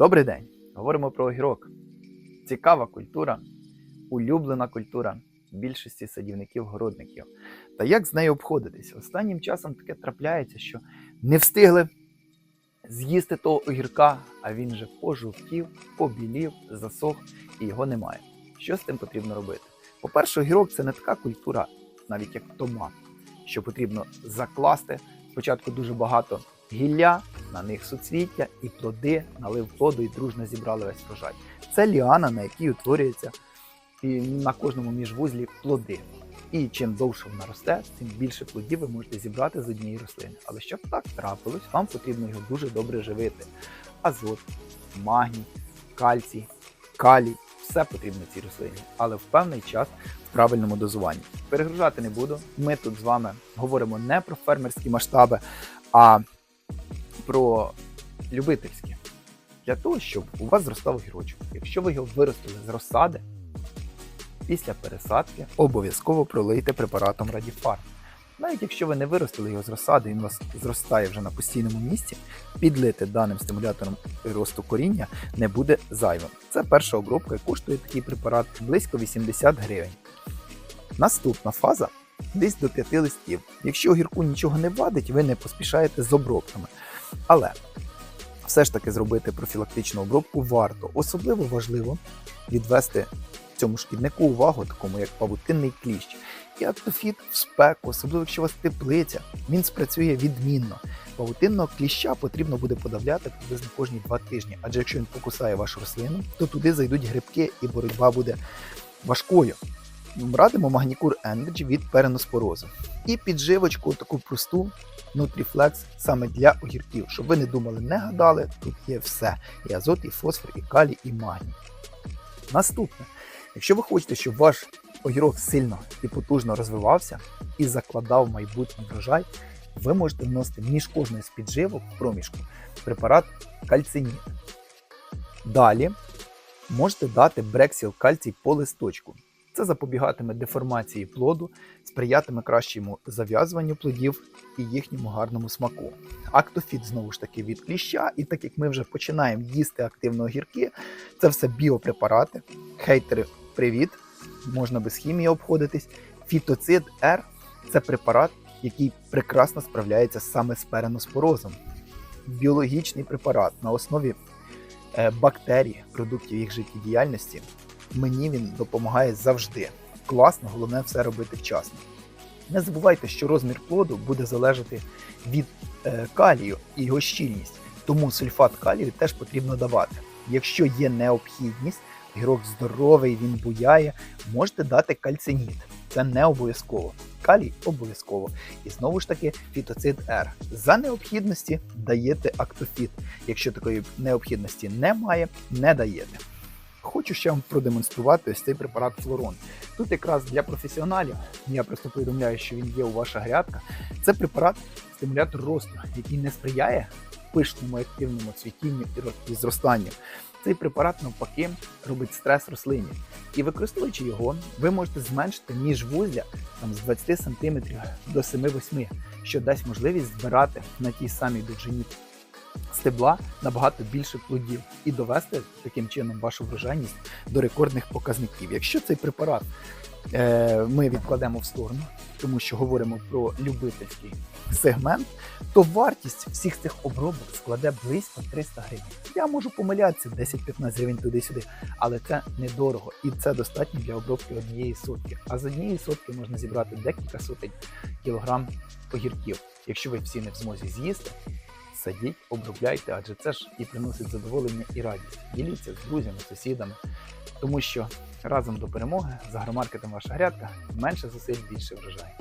Добрий день! Говоримо про огірок. Цікава культура, улюблена культура більшості садівників-городників. Та як з нею обходитись? Останнім часом таке трапляється, що не встигли з'їсти того огірка, а він вже пожовтів, побілів, засох і його немає. Що з тим потрібно робити? По-перше, огірок це не така культура, навіть як томат, що потрібно закласти спочатку дуже багато гілля, на них суцвіття і плоди, налив плоду і дружно зібрали весь врожай. Це ліана, на якій утворюється на кожному міжвузлі плоди. І чим довше вона росте, тим більше плодів ви можете зібрати з однієї рослини. Але щоб так трапилось, вам потрібно його дуже добре живити. Азот, магній, кальцій, калій все потрібно цій рослині, але в певний час в правильному дозуванні. Перегружати не буду. Ми тут з вами говоримо не про фермерські масштаби, а про любительські. Для того, щоб у вас зростав огірочок. Якщо ви його виростили з розсади, після пересадки обов'язково пролийте препаратом Радіфарм. Навіть якщо ви не виростили його з розсади, він у вас зростає вже на постійному місці, підлити даним стимулятором росту коріння не буде зайвим. Це перша обробка і коштує такий препарат близько 80 гривень. Наступна фаза десь до 5 листів. Якщо огірку нічого не вадить, ви не поспішаєте з обробками. Але все ж таки зробити профілактичну обробку варто. Особливо важливо відвести цьому шкіднику увагу, такому як павутинний кліщ. І актофіт в спеку, особливо якщо у вас теплиця, він спрацює відмінно. Павутинного кліща потрібно буде подавляти приблизно кожні два тижні, адже якщо він покусає вашу рослину, то туди зайдуть грибки і боротьба буде важкою. Радимо Магнікур Energy від переноспорозу. І підживочку таку просту Nutriflex саме для огірків, щоб ви не думали, не гадали, тут є все: і азот, і фосфор, і калій, і магній. Наступне, якщо ви хочете, щоб ваш огірок сильно і потужно розвивався і закладав майбутній врожай, ви можете вносити між кожною з підживок в проміжку препарат кальциніт. Далі можете дати брексіл кальцій по листочку. Це запобігатиме деформації плоду, сприятиме кращому зав'язуванню плодів і їхньому гарному смаку. Актофіт знову ж таки від кліща, і так як ми вже починаємо їсти активно огірки, це все біопрепарати. Хейтери, привіт! Можна без хімії обходитись. Фітоцид Р це препарат, який прекрасно справляється саме з переноспорозом. Біологічний препарат на основі е, бактерій, продуктів їх життєдіяльності. Мені він допомагає завжди. Класно, головне все робити вчасно. Не забувайте, що розмір плоду буде залежати від е, калію і його щільність, тому сульфат калію теж потрібно давати. Якщо є необхідність, гірок здоровий, він буяє, можете дати кальциніт. Це не обов'язково. Калій обов'язково. І знову ж таки фітоцид Р. За необхідності даєте актофіт. Якщо такої необхідності немає, не даєте. Хочу ще вам продемонструвати ось цей препарат Флорон. Тут якраз для професіоналів, я просто повідомляю, що він є у ваша грядка. Це препарат стимулятор росту, який не сприяє пишному активному цвітінню і зростанню. Цей препарат навпаки робить стрес рослині. І використовуючи його, ви можете зменшити міжвузля там, з 20 см до 7-8, що дасть можливість збирати на тій самій довжині стебла набагато більше плодів і довести таким чином вашу врожайність до рекордних показників. Якщо цей препарат е, ми відкладемо в сторону, тому що говоримо про любительський сегмент, то вартість всіх цих обробок складе близько 300 гривень. Я можу помилятися 10-15 гривень туди-сюди, але це недорого і це достатньо для обробки однієї сотки. А з однієї сотки можна зібрати декілька сотень кілограм огірків. Якщо ви всі не в змозі з'їсти, садіть, обробляйте, адже це ж і приносить задоволення і радість. Діліться з друзями, сусідами, тому що разом до перемоги з агромаркетом ваша грядка менше зусиль, більше врожай.